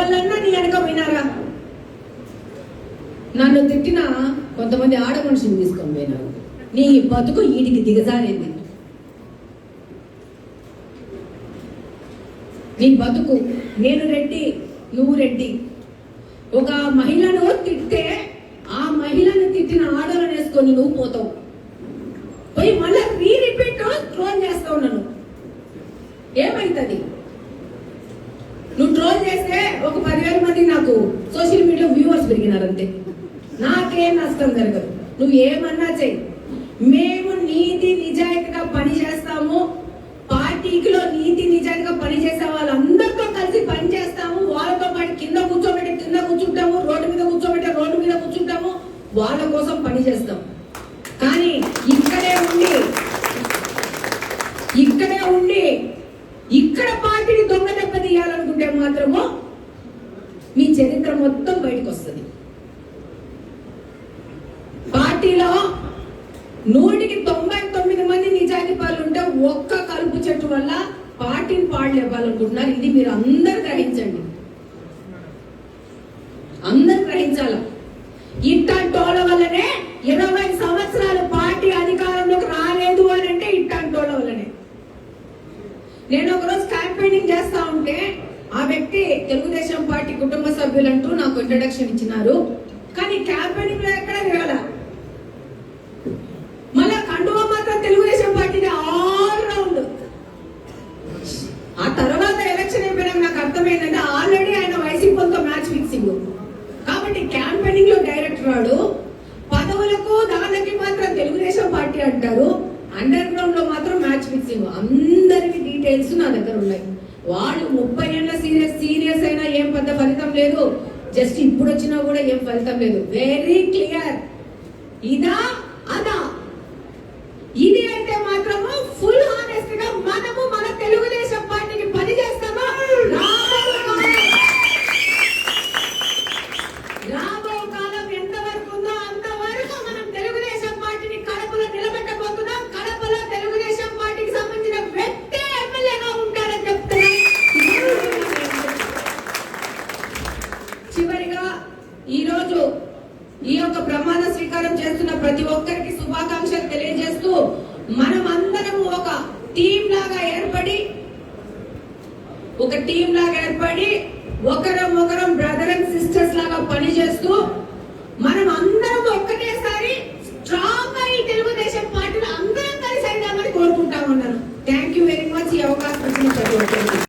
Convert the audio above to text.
వాళ్ళన్నా నీ వెనక పోయినారా? నన్ను తిట్టిన కొంతమంది ఆడ మనుషులు తీసుకొని పోయినారు. నీ బతుకు ఈడికి దిగజారింది. నీ బతుకు నేను రెడ్డి నువ్వు రెడ్డి. ఒక మహిళను తిట్టే ఆ మహిళను తిట్టిన ఆడలను వేసుకొని నువ్వు పోతావు. పోయి మళ్ళీ రీ రిపీట్ ట్రోల్ చేస్తావు నన్ను. ఏమైతుంది? వేస్తే ఒక పదివేల మంది నాకు సోషల్ మీడియా వ్యూవర్స్ పెరిగినారు అంతే నాకేం నష్టం జరగదు. నువ్వు ఏమన్నా చెయ్యి మేము నీతి నిజాయితీగా పని చేస్తాము. పార్టీకిలో నీతి నిజాయితీగా పని చేసే వాళ్ళందరితో కలిసి పని చేస్తాము. వాళ్ళతో పాటు కింద కూర్చోబెట్టి కింద కూర్చుంటాము. రోడ్డు మీద కూర్చోబెట్టి రోడ్డు మీద కూర్చుంటాము. వాళ్ళ కోసం పని చేస్తాం. కానీ ఇక్కడే ఉండి ఇక్కడే ఉండి ఇక్కడ పార్టీని దొంగ దెబ్బ తీయాలనుకుంటే మాత్రము మీ చరిత్ర మొత్తం బయటకు వస్తుంది పార్టీలో నూటికి తొంభై తొమ్మిది మంది నిజాయితీ పాలు ఉంటే ఒక్క కలుపు చెట్టు వల్ల పార్టీని పాడలేవ్వాలనుకుంటున్నారు ఇది మీరు అందరు గ్రహించండి. అందరు గ్రహించాలా? నేను ఒకరోజు క్యాంపెయినింగ్ చేస్తా ఉంటే ఆ వ్యక్తి తెలుగుదేశం పార్టీ కుటుంబ సభ్యులంటూ నాకు ఇంట్రడక్షన్ ఇచ్చినారు. కానీ క్యాంపెయినింగ్లో ఎక్కడ తిరగల. మళ్ళా కండువ మాత్రం తెలుగుదేశం పార్టీని ఆల్ రౌండ్ ఆ తర్వాత ఎలక్షన్ అయిపోయినాక నాకు అర్థమైందంటే ఆల్రెడీ ఆయన వైసీపీతో మ్యాచ్ ఫిక్సింగ్ కాబట్టి క్యాంపెయినింగ్లో డైరెక్టర్ రాడు పదవులకు దానికి మాత్రం తెలుగుదేశం పార్టీ అంటారు అండర్ గ్రౌండ్లో మాత్రం మ్యాచ్ ఫిక్సింగ్ అందరికి డీటెయిల్స్ నా దగ్గర ఉన్నాయి. వాళ్ళు ముప్పై ఏళ్ళ సీరియస్ సీరియస్ అయినా ఏం పెద్ద ఫలితం లేదు. జస్ట్ ఇప్పుడు వచ్చినా కూడా ఏం ఫలితం లేదు. వెరీ క్లియర్ ఇదా ఈరోజు ఈ యొక్క ప్రమాణ స్వీకారం చేస్తున్న ప్రతి ఒక్కరికి శుభాకాంక్షలు తెలియజేస్తూ మనం అందరం ఒక టీం లాగా ఏర్పడి ఒక టీం లాగా ఏర్పడి ఒకరం ఒకరం బ్రదర్ అండ్ సిస్టర్స్ లాగా పనిచేస్తూ